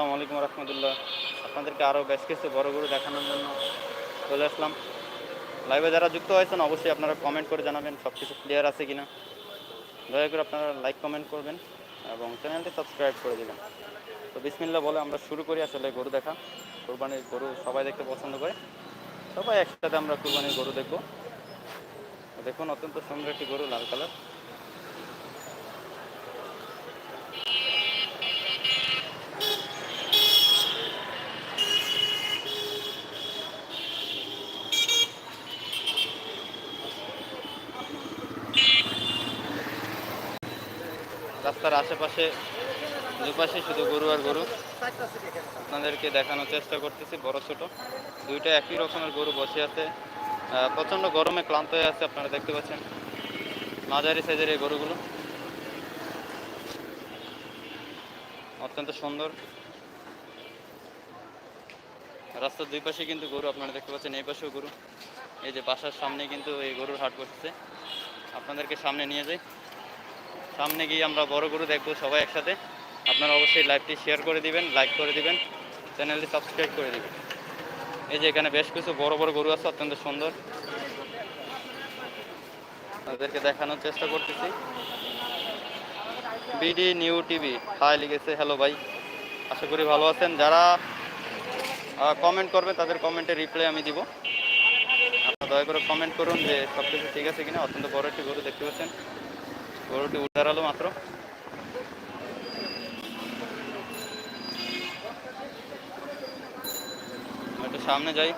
আসসালামু আলাইকুম রহমতুল্লাহ। আপনাদেরকে আরও বেশ কিছু বড় গরু দেখানোর জন্য চলে আসলাম। লাইভে যারা যুক্ত হয়েছেন, অবশ্যই আপনারা কমেন্ট করে জানাবেন সব কিছু ক্লিয়ার আছে কি না দয়া করে আপনারা লাইক কমেন্ট করবেন এবং চ্যানেলটি সাবস্ক্রাইব করে দেবেন। তো বিসমিল্লা বলে আমরা শুরু করি আসলে গরু দেখা। কোরবানির গরু সবাই দেখতে পছন্দ করে। সবাই একসাথে আমরা কোরবানির গরু দেখব। দেখুন, অত্যন্ত সুন্দর একটি গরু, লাল কালার। রাস্তার আশেপাশে দুপাশে শুধু গরু আর গরু। আপনাদেরকে দেখানোর চেষ্টা করতেছি, বড় ছোট। দুইটা একই রকমের গরু বসে আছে। প্রচণ্ড গরমে ক্লান্ত হয়ে আছে, আপনারা দেখতে পাচ্ছেন মাঝারি সাইজের এই গরুগুলো। অত্যন্ত সুন্দর। রাস্তার দুই পাশে কিন্তু গরু, আপনারা দেখতে পাচ্ছেন এই পাশেও গরু। এই যে বাসার সামনে কিন্তু এই গরুর হাট বসেছে। আপনাদেরকে সামনে নিয়ে যাই। সামনে গিয়ে আমরা বড় গরু দেখব সবাই একসাথে। আপনারা অবশ্যই লাইভটি শেয়ার করে দিবেন লাইক করে দিবেন চ্যানেলটি সাবস্ক্রাইব করে দিবেন। এই যে এখানে বেশ কিছু বড় বড় গরু আছে, অত্যন্ত সুন্দর। তাদেরকে দেখানোর চেষ্টা করতেছি। বিডি নিউ টিভি হাই লিখেছে হ্যালো ভাই আশা করি ভালো আছেন। যারা কমেন্ট করবে, তাদের কমেন্টে রিপ্লাই আমি দিব। আপনারা দয়া করে কমেন্ট করুন যে সব কিছু ঠিক আছে কিনা। অত্যন্ত বড় একটি গরু দেখতে পাচ্ছেন। গরুটি উঠে দাঁড়াল মাত্র একটু সামনে যাই।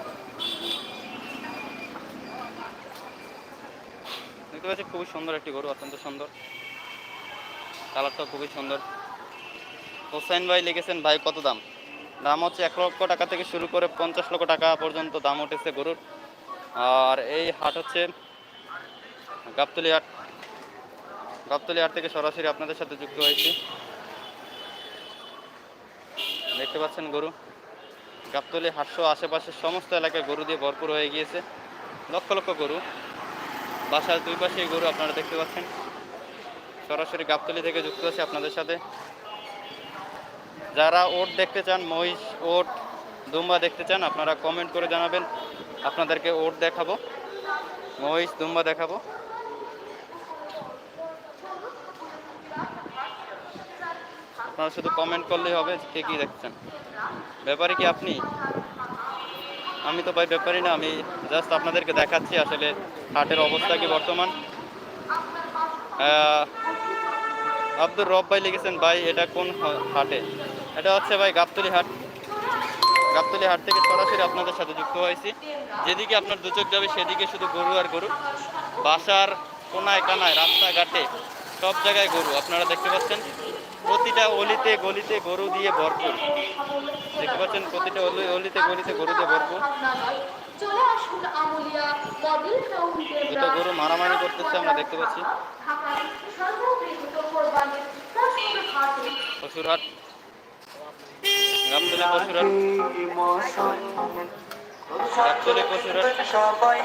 দেখতে পাচ্ছি খুবই সুন্দর একটি গরু, অত্যন্ত সুন্দর। কালারটাও খুবই সুন্দর। হোসাইন ভাই লিখেছেন, ভাই, কত দাম? দাম হচ্ছে এক লক্ষ টাকা থেকে শুরু করে পঞ্চাশ লক্ষ টাকা পর্যন্ত দাম উঠেছে গরুর। আর এই হাট হচ্ছে গাবতলি হাট। গাবতলি হাট থেকে সরাসরি আপনাদের সাথে যুক্ত হয়েছি। দেখতে পাচ্ছেন গরু। গাবতলি হাটশো আশেপাশের সমস্ত এলাকায় গরু দিয়ে ভরপুর হয়ে গিয়েছে। লক্ষ লক্ষ গরু। বাসার দুই পাশে গরু আপনারা দেখতে পাচ্ছেন। সরাসরি গাবতলি থেকে যুক্ত আছে আপনাদের সাথে। যারা ওট দেখতে চান, মহিষ, ওট, দুম্বা দেখতে চান, আপনারা কমেন্ট করে জানাবেন। আপনাদেরকে ওট দেখাবো। মহিষ, দুম্বা দেখাবো। আপনারা শুধু কমেন্ট করলেই হবে কে কী দেখছেন। ব্যাপারে কি আপনি? আমি তো ভাই ব্যাপারই না, আমি জাস্ট আপনাদেরকে দেখাচ্ছি আসলে হাটের অবস্থা কি বর্তমান। আব্দুর রব ভাই লিখেছেন, ভাই, এটা কোন হাটে? এটা হচ্ছে ভাই গাবতলি হাট। গাবতলি হাট থেকে সরাসরি আপনাদের সাথে যুক্ত হয়েছি। যেদিকে আপনার দু চোখ যাবে, সেদিকে শুধু গরু আর গরু। বাসার কোনায় কানায়, রাস্তাঘাটে সব জায়গায় গরু, আপনারা দেখতে পাচ্ছেন। প্রতিটা অলিতে গলিতে গরু দিয়ে ভরপুর। দেখতে পাচ্ছেন, প্রতিটা অলি অলিতে গলিতে গরু দিয়ে ভরপুর। দুটো গরু মারামারি করতেছে, আমরা দেখতে পাচ্ছি। পশুরহাট। সবাই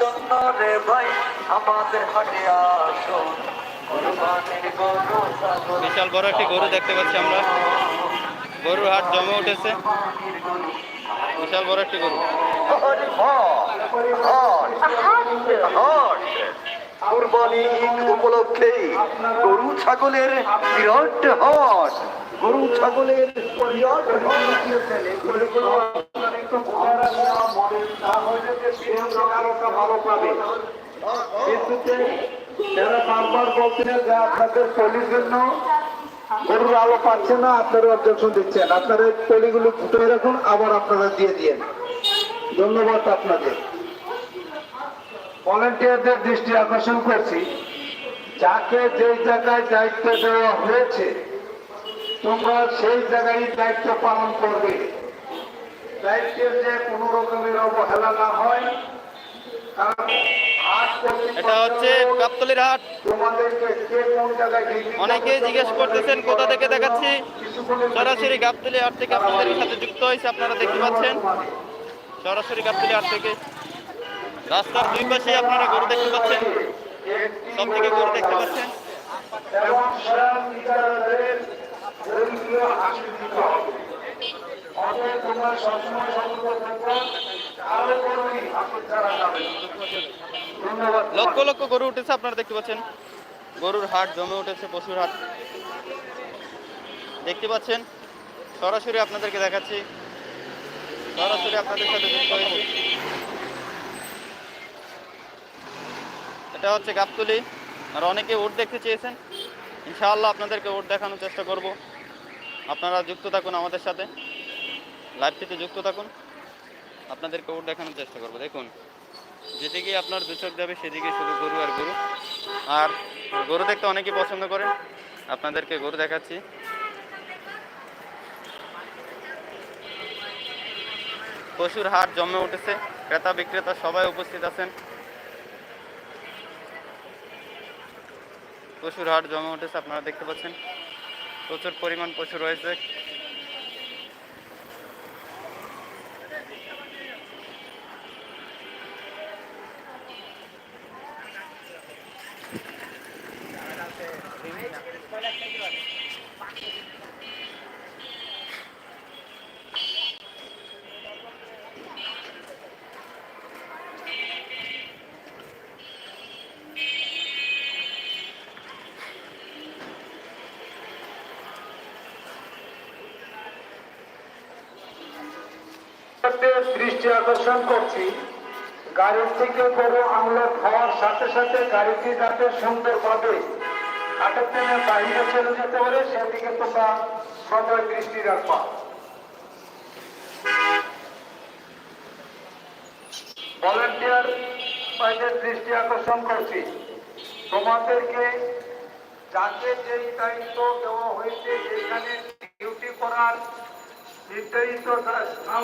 জন্য রে ভাই, আমাদের হাটে আসুন। বিশাল বড় একটি গরু দেখতে পাচ্ছি আমরা। গরুর হাট জমে উঠেছে। বিশাল বড় একটি গরু। কুরবানি উপলক্ষে গরু ছাগলের বিরাট হট। গরু ছাগলের বিরাট ভালো পাবে ভলেন্টিয়ারদের দৃষ্টি আকর্ষণ করছি। যাকে যে জায়গায় দায়িত্ব দেওয়া হয়েছে, তোমরা সেই জায়গায় দায়িত্ব পালন করবে। দায়িত্বের যে কোনো রকমের অবহেলা না হয়, কারণ এটা হচ্ছে গাবতলির হাট। অনেকেই জিজ্ঞেস করতেছেন, কোথা থেকে দেখাচ্ছি? সরাসরি গাবতলি হাট থেকে আপনাদের সাথে যুক্ত হয়েছে, আপনারা দেখতে পাচ্ছেন। সরাসরি গাবতলি হাট থেকে। রাস্তার দুই পাশে আপনারা গরু দেখতে পাচ্ছেন। সব থেকে গরু দেখতে পাচ্ছেন। এবং লক্ষ লক্ষ গরু উঠেছে, আপনারা দেখতে পাচ্ছেন। গরুর হাট জমে উঠেছে, পশুর হাট। দেখতে পাচ্ছেন, সরাসরি আপনাদেরকে দেখাচ্ছি। সরাসরি আপনাদের সাথে যুক্ত হয়েছি। এটা হচ্ছে গাবতলি। আর অনেকে ওট দেখতে চেয়েছেন। ইনশাআল্লাহ আপনাদেরকে ওট দেখানোর চেষ্টা করব। আপনারা যুক্ত থাকুন আমাদের সাথে। লাইভটিতে যুক্ত থাকুন। আপনাদেরকে ওট দেখানোর চেষ্টা করব। দেখুন, যেদিকে আপনার দু চোখ যাবে, সেদিকে শুধু গরু আর গরু। আর গরু দেখতে অনেকেই পছন্দ করেন। আপনাদেরকে গরু দেখাচ্ছি। পশুর হাট জমে উঠেছে। ক্রেতা, বিক্রেতা সবাই উপস্থিত আছেন। পশুর হাট জমে উঠেছে, আপনারা দেখতে পাচ্ছেন। প্রচুর পরিমাণ পশু রয়েছে আপনাদের দৃষ্টি আকর্ষণ করছি, গাড়ির থেকে গরু আনলোড হওয়ার সাথে সাথে গাড়িটি যাতে সুন্দরভাবে আটক টেনে বাইরে চলে যেতে পারে সেদিকে তোমরা সবাই দৃষ্টি রাখবা। ভলেন্টিয়ার বাইরের দৃষ্টি আকর্ষণ করছি। তোমাদেরকে যাকে যেই দায়িত্ব দেওয়া হয়েছে, যেখানে ডিউটি করার নির্ধারিত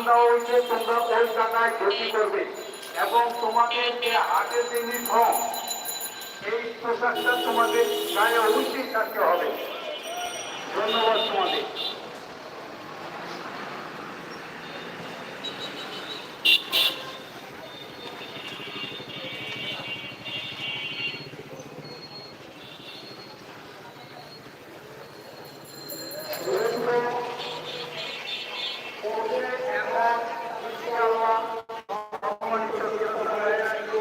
দেওয়া হয়েছে, তোমরা ওই জায়গায় করবে। এবং তোমাদের যে হাতে যে ইউনিফর্ম এই পোশাকটা তোমাদের গায়ে অবশ্যই থাকতে হবে। ধন্যবাদ তোমাদের দেখতে পাচ্ছেন বিশাল সাইজের একটি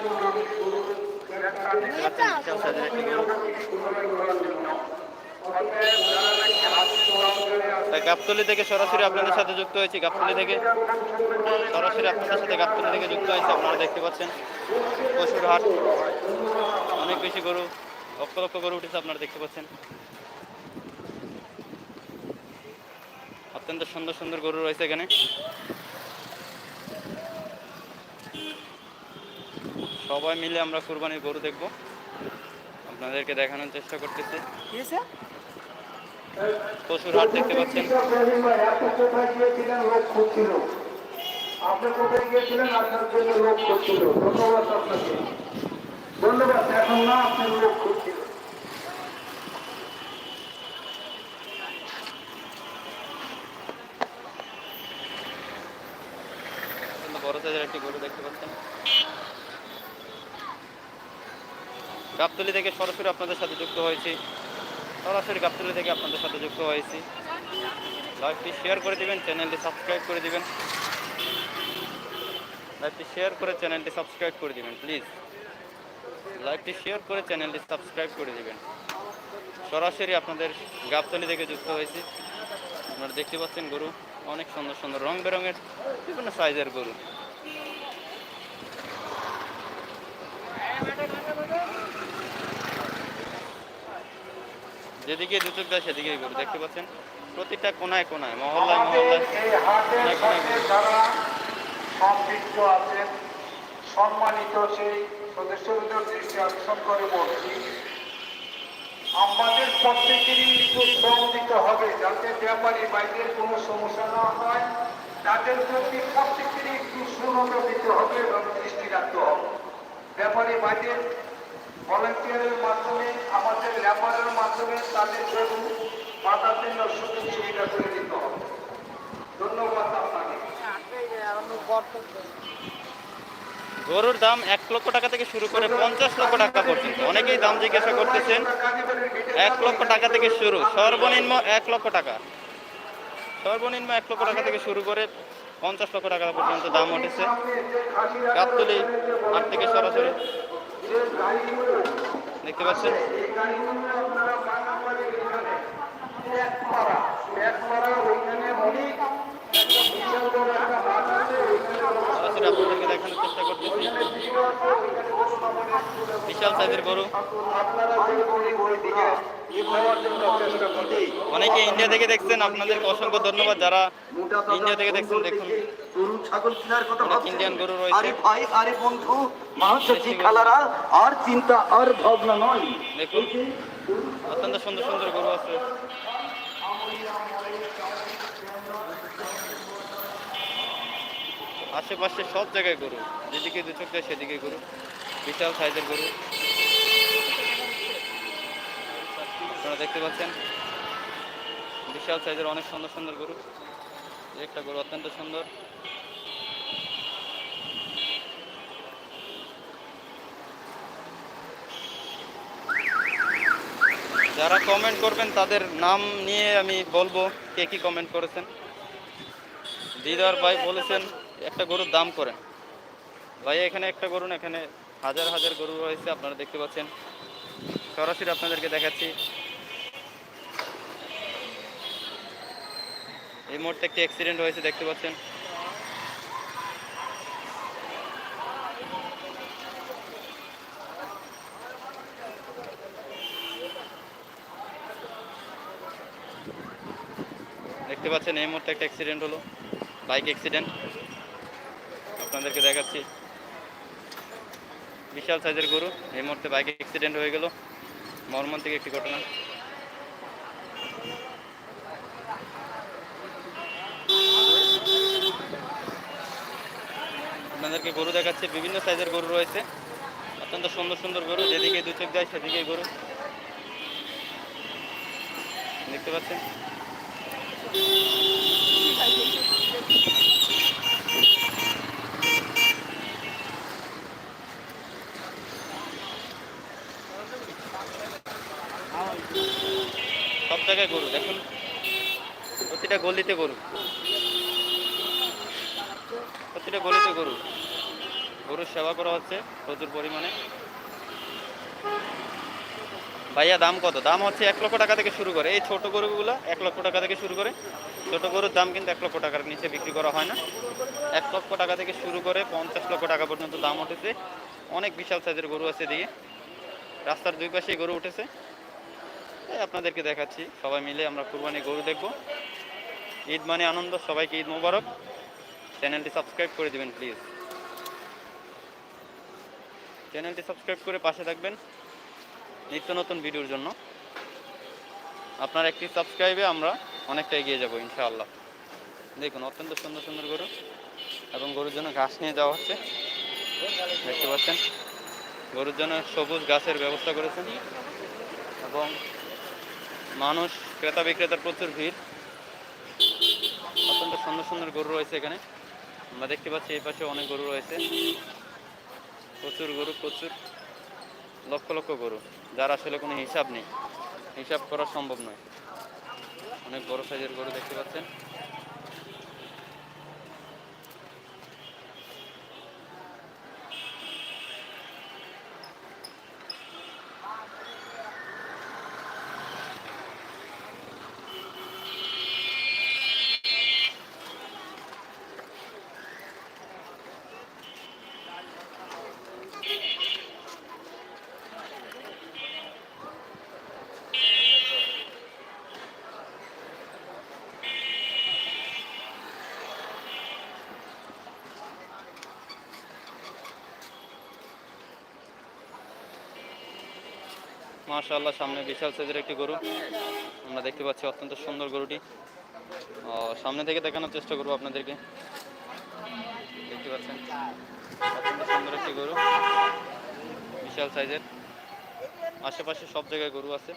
গরু তাই গাবতলি থেকে সরাসরি আপনাদের সাথে যুক্ত হয়েছি, গাবতলি থেকে। সরাসরি আপনাদের সাথে গাবতলি থেকে যুক্ত হয়েছে, আপনারা দেখতে পাচ্ছেন। পশুর হাট। অনেক বেশি গরু, লক্ষ লক্ষ গরু উঠেছে, আপনারা দেখতে পাচ্ছেন। অত্যন্ত সুন্দর সুন্দর গরু রয়েছে এখানে। সবাই মিলে আমরা কুরবানির গরু দেখব। আপনাদেরকে দেখানোর চেষ্টা করতেছি। পশুর হাট দেখতে পাচ্ছেন। আপনি কোথায় গিয়েছিলেন লোক খুঁজছিল আপনি কোথায় গিয়েছিলেন আপনার জন্য লোক করছিল ধন্যবাদ আপনাকে ধন্যবাদ এখন না আপনার লোক খুঁজছিল অত্যন্ত বড় সাইজের একটি গরু দেখতে পাচ্ছেন গাবতলি থেকে সরাসরি আপনাদের সাথে যুক্ত হয়েছি। সরাসরি গাবতলি থেকে আপনাদের সাথে যুক্ত হয়েছি। লাইভটি শেয়ার করে দিবেন চ্যানেলটি সাবস্ক্রাইব করে দিবেন। লাইভটি শেয়ার করে চ্যানেলটি সাবস্ক্রাইব করে দিবেন প্লিজ লাইভটি শেয়ার করে চ্যানেলটি সাবস্ক্রাইব করে দিবেন। সরাসরি আপনাদের গাবতলি থেকে যুক্ত হয়েছি। আপনারা দেখতে পাচ্ছেন গরু, অনেক সুন্দর সুন্দর রং বেরঙের, বিভিন্ন সাইজের গরু। যেদিকে দু চোখ যায় সেদিকেই গরু দেখতে পাচ্ছেন, প্রতিটা কোনায় কোনায়, মহল্লায় মহল্লায় সম্মানিত সেই সদস্যদের দৃষ্টি আকর্ষণ করে বলছি, আমাদের প্রত্যেকেরই একটু শ্রম দিতে হবে, যাতে ব্যাপারী বাইরের কোনো সমস্যা না হয়। তাদের প্রতি প্রত্যেকেরই একটু সুনজর দিতে হবে এবং দৃষ্টি রাখতে হবে। ব্যাপারী বাইরের ভলেন্টিয়ারের মাধ্যমে, আমাদের লেবারের মাধ্যমে তাদের গরু বাধার জন্য সুযোগ সুবিধা করে দিতে হবে। ধন্যবাদ আপনাকে। গরুর দাম এক লক্ষ টাকা থেকে শুরু করে পঞ্চাশ লক্ষ টাকা পর্যন্ত। অনেকেই দাম জিজ্ঞাসা করতেছেন, এক লক্ষ টাকা থেকে শুরু, সর্বনিম্ন এক লক্ষ টাকা। সর্বনিম্ন এক লক্ষ টাকা থেকে শুরু করে পঞ্চাশ লক্ষ টাকা পর্যন্ত দাম উঠেছে। গাবতলি হাট থেকে সরাসরি দেখতে পাচ্ছেন? আপনাদেরকে দেখানোর চেষ্টা বিশাল অনেকে ইন্ডিয়া থেকে দেখছেন, আপনাদেরকে অসংখ্য ধন্যবাদ। যারা ইন্ডিয়া থেকে দেখছেন, দেখুন। গরু ছাগল কেনার কথা ভাবছেন? আরে ভাই আরে বন্ধু মহাসচি খালারা আর চিন্তা আর ভাবনা নয়। দেখুন অত্যন্ত সুন্দর সুন্দর গরু আছে। আশেপাশে সব জায়গায় গরু যেদিকে দু চোখ যায় সেদিকে গরু বিশাল সাইজের গরু। আপনারা দেখতে পাচ্ছেন বিশাল সাইজের অনেক সুন্দর সুন্দর গরু। একটা গরু অত্যন্ত সুন্দর। যারা কমেন্ট করবেন, তাদের নাম নিয়ে আমি বলব কে কি কমেন্ট করেছেন। দিদার ভাই বলেছেন, একটা গরুর দাম করেন। ভাই, এখানে একটা গরু এখানে হাজার হাজার গরু রয়েছে, আপনারা দেখতে পাচ্ছেন। সরাসরি আপনাদেরকে দেখাচ্ছি। এই মুহূর্তে একটি অ্যাক্সিডেন্ট হয়েছে দেখতে পাচ্ছেন? দেখতে পাচ্ছেন, এই মুহূর্তে একটা অ্যাক্সিডেন্ট হলো বাইক অ্যাক্সিডেন্ট আপনাদেরকে দেখাচ্ছি। বিশাল সাইজের গরু, এই মুহূর্তে বাইক অ্যাক্সিডেন্ট হয়ে গেল। মর্মান্তিক একটি ঘটনা। আপনাদেরকে গরু দেখাচ্ছে, বিভিন্ন সাইজের গরু রয়েছে। অত্যন্ত সুন্দর সুন্দর গরু যেদিকে দু চোখ যায় সেদিকে গরু। দেখতে পাচ্ছেন? সব জায়গায় গরু, দেখুন। প্রতিটা গলিতে গরু। প্রতিটা গলিতে গরু। গরুর সেবা করা হচ্ছে প্রচুর পরিমাণে। ভাইয়া, দাম কত? দাম হচ্ছে এক লক্ষ টাকা থেকে শুরু করে। এই ছোট গরুগুলো এক লক্ষ টাকা থেকে শুরু করে। ছোট গরুর দাম কিন্তু এক লক্ষ টাকার নিচে বিক্রি করা হয় না। এক লক্ষ টাকা থেকে শুরু করে পঞ্চাশ লক্ষ টাকা পর্যন্ত দাম উঠেছে। অনেক বিশাল সাইজের গরু আছে দিকে রাস্তার দুই পাশেই গরু উঠেছে। আপনাদেরকে দেখাচ্ছি। সবাই মিলে আমরা কুরবানি গরু দেখব। ঈদ মানে আনন্দ। সবাইকে ঈদ মোবারক। চ্যানেলটি সাবস্ক্রাইব করে দেবেন, প্লিজ। চ্যানেলটি সাবস্ক্রাইব করে পাশে থাকবেন। নিত্য নতুন ভিডিওর জন্য। আপনার একটি সাবস্ক্রাইবে আমরা অনেকটা এগিয়ে যাব, ইনশাআল্লাহ। দেখুন, অত্যন্ত সুন্দর সুন্দর গরু এবং গরুর জন্য ঘাস নিয়ে যাওয়া হচ্ছে। দেখতে পাচ্ছেন, গরুর জন্য সবুজ গাছের ব্যবস্থা করেছেন এবং মানুষ, ক্রেতা বিক্রেতার প্রচুর ভিড়। অত্যন্ত সুন্দর সুন্দর গরু রয়েছে এখানে। আমরা দেখতে পাচ্ছি, এই পাশে অনেক গরু রয়েছে। প্রচুর গরু, প্রচুর লক্ষ লক্ষ গরু, যার আসলে কোনো হিসাব নেই। হিসাব করা সম্ভব নয়। অনেক বড় সাইজের গরু দেখতে পাচ্ছেন। মাশাআল্লাহ, সামনে বিশাল সাইজের একটি গরু। আমরা দেখতে পাচ্ছি অত্যন্ত সুন্দর গরুটি। সামনে থেকে দেখানোর চেষ্টা করব আপনাদেরকে। দেখতে পাচ্ছেন? অত্যন্ত সুন্দর একটি গরু। বিশাল সাইজের। আশেপাশে সব জায়গায় গরু আছে।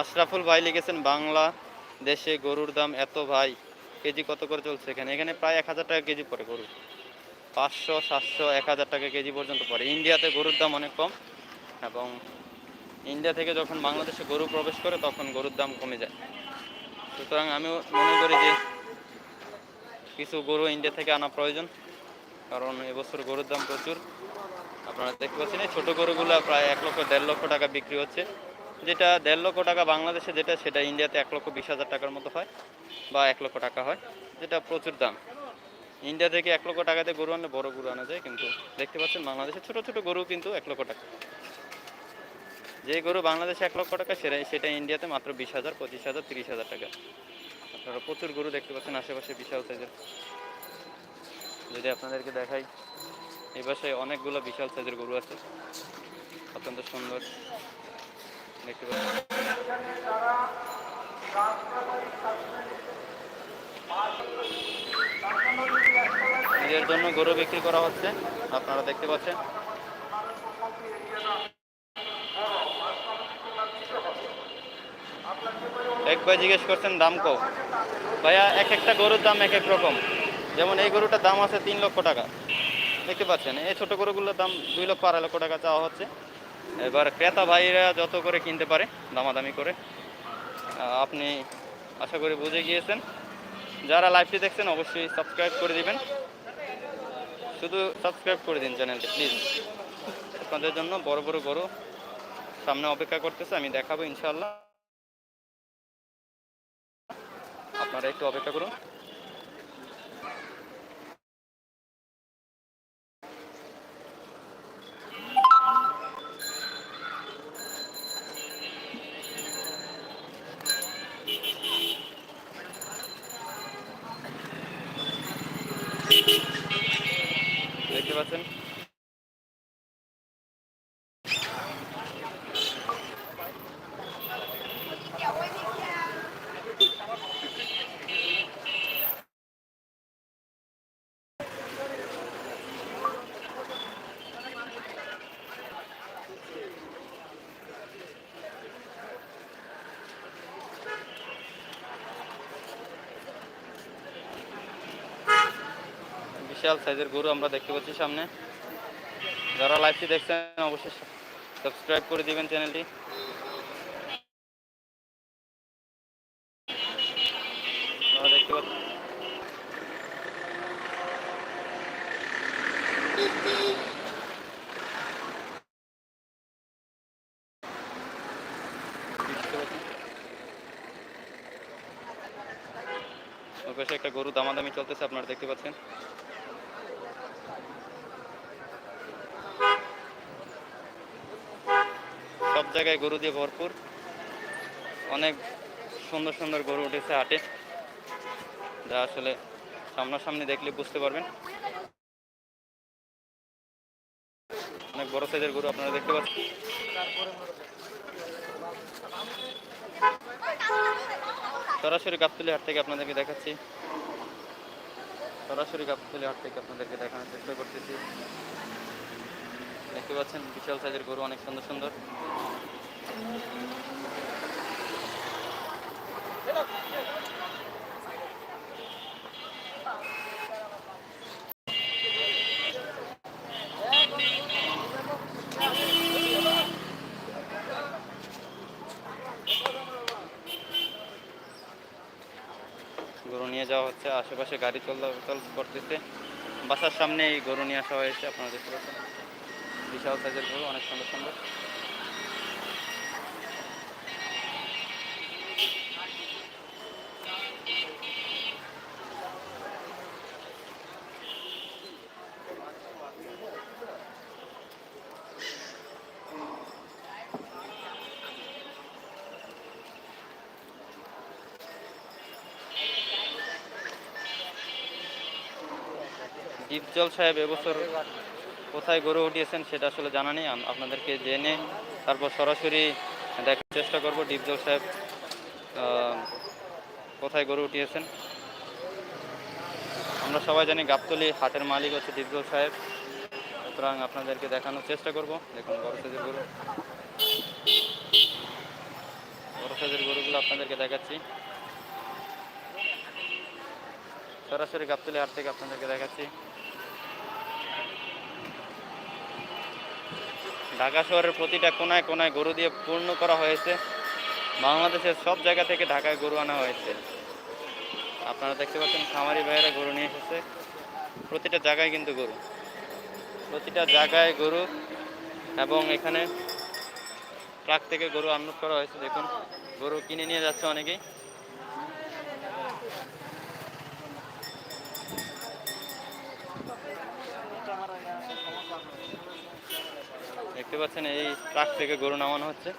আশরাফুল ভাই লিখেছেন বাংলা। দেশে গরুর দাম এত ভাই, কেজি কত করে চলছে এখানে? এখানে প্রায় এক হাজার টাকা কেজি পড়ে গরু। পাঁচশো, সাতশো, এক হাজার টাকা কেজি পর্যন্ত পড়ে। ইন্ডিয়াতে গরুর দাম অনেক কম এবং ইন্ডিয়া থেকে যখন বাংলাদেশে গরু প্রবেশ করে তখন গরুর দাম কমে যায়। সুতরাং আমিও মনে করি যে কিছু গরু ইন্ডিয়া থেকে আনা প্রয়োজন, কারণ এবছর গরুর দাম প্রচুর। আপনারা দেখতে পাচ্ছেন এই ছোটো গরুগুলো প্রায় এক লক্ষ, দেড় লক্ষ টাকা বিক্রি হচ্ছে। যেটা দেড় লক্ষ টাকা বাংলাদেশে যেটা, সেটা ইন্ডিয়াতে এক লক্ষ বিশ হাজার টাকার মতো হয় বা এক লক্ষ টাকা হয়, যেটা প্রচুর দাম। ইন্ডিয়া থেকে এক লক্ষ টাকাতে গরু আনলে বড় গরু আনা যায়, কিন্তু দেখতে পাচ্ছেন বাংলাদেশে ছোট ছোট গরু কিন্তু এক লক্ষ টাকা। যে গরু বাংলাদেশে এক লক্ষ টাকা সেটা সেটা ইন্ডিয়াতে মাত্র বিশ হাজার, পঁচিশ হাজার, তিরিশ হাজার টাকা। আপনারা প্রচুর গরু দেখতে পাচ্ছেন আশেপাশে বিশাল সাইজের। যদি আপনাদেরকে দেখাই, এই পাশে অনেকগুলো বিশাল সাইজের গরু আছে। অত্যন্ত সুন্দর। নিজের জন্য গরু বিক্রি করা হচ্ছে, আপনারা দেখতে পাচ্ছেন। এক ভাই জিজ্ঞেস করছেন, দাম কো ভাইয়া, এক একটা গরুর দাম এক এক রকম। যেমন এই গরুটার দাম আছে তিন লক্ষ টাকা। দেখতে পাচ্ছেন, এই ছোট গরুগুলোর দাম দুই লক্ষ, আড়াই লক্ষ টাকা চাওয়া হচ্ছে। এবার ক্রেতা ভাইরা যত করে কিনতে পারে, দামাদামি করে আপনি আশা করি বুঝে গিয়েছেন। যারা লাইভটি দেখছেন, অবশ্যই সাবস্ক্রাইব করে দিবেন। শুধু সাবস্ক্রাইব করে দিন চ্যানেলটি প্লিজ আপনাদের জন্য বড় বড় গরু সামনে অপেক্ষা করতেছে, আমি দেখাবো ইনশাল্লাহ আপনারা একটু অপেক্ষা করুন। বিশাল সাইজের গরু আমরা দেখতে পাচ্ছি সামনে। যারা লাইভটি দেখছেন, অবশ্যই সাবস্ক্রাইব করে দিবেন চ্যানেলটি আপনারা দেখতে পাচ্ছেন দেখতে পাচ্ছেন। ওর পাশে একটা গরু দামাদামি চলতেছে আপনারা দেখতে পাচ্ছেন সব জায়গায় গরু দিয়ে ভরপুর। অনেক সুন্দর সুন্দর গরু উঠেছে হাটে। যা আসলে সামনাসামনি দেখলে বুঝতে পারবেন। অনেক বড় সাইজের গরু আপনারা দেখতে পাচ্ছেন। সরাসরি গাবতলি হাট থেকে আপনাদেরকে দেখাচ্ছি। সরাসরি গাবতলি হাট থেকে আপনাদেরকে দেখানোর চেষ্টা করতেছি। দেখতে পাচ্ছেন, বিশাল সাইজের গরু অনেক সুন্দর সুন্দর। গরু নিয়ে যাওয়া হচ্ছে, আশেপাশে গাড়ি চলাচল করতেছে। বাসার সামনে এই গরু নিয়ে আসা হয়েছে, আপনারা দেখতে পাচ্ছেন। বিশাল সাইজের গরু, অনেক সুন্দর সুন্দর। দীপজল সাহেব এবছর কোথায় গরু উঠিয়েছেন সেটা আসলে জানা নেই। আপনাদেরকে জেনে তারপর সরাসরি দেখার চেষ্টা করব দীপজল সাহেব কোথায় গরু উঠিয়েছেন। আমরা সবাই জানি গাবতলি হাটের মালিক হচ্ছে দীপজল সাহেব। সুতরাং আপনাদেরকে দেখানোর চেষ্টা করব। দেখুন, বড় সাইজের গরু। বড় সাইজের গরুগুলো আপনাদেরকে দেখাচ্ছি। সরাসরি গাবতলি হাট থেকে আপনাদেরকে দেখাচ্ছি। ঢাকা শহরের প্রতিটা কোনায় কোনায় গরু দিয়ে পূর্ণ করা হয়েছে। বাংলাদেশের সব জায়গা থেকে ঢাকায় গরু আনা হয়েছে। আপনারা দেখতে পাচ্ছেন, খামারি ভাইয়েরা গরু নিয়ে এসেছে। প্রতিটা জায়গায় কিন্তু গরু। প্রতিটা জায়গায় গরু এবং এখানে ট্রাক থেকে গরু আনলোড করা হয়েছে। দেখুন, গরু কিনে নিয়ে যাচ্ছে অনেকেই। দেখতে পাচ্ছেন এই ট্রাক থেকে গরু নামানো হচ্ছে।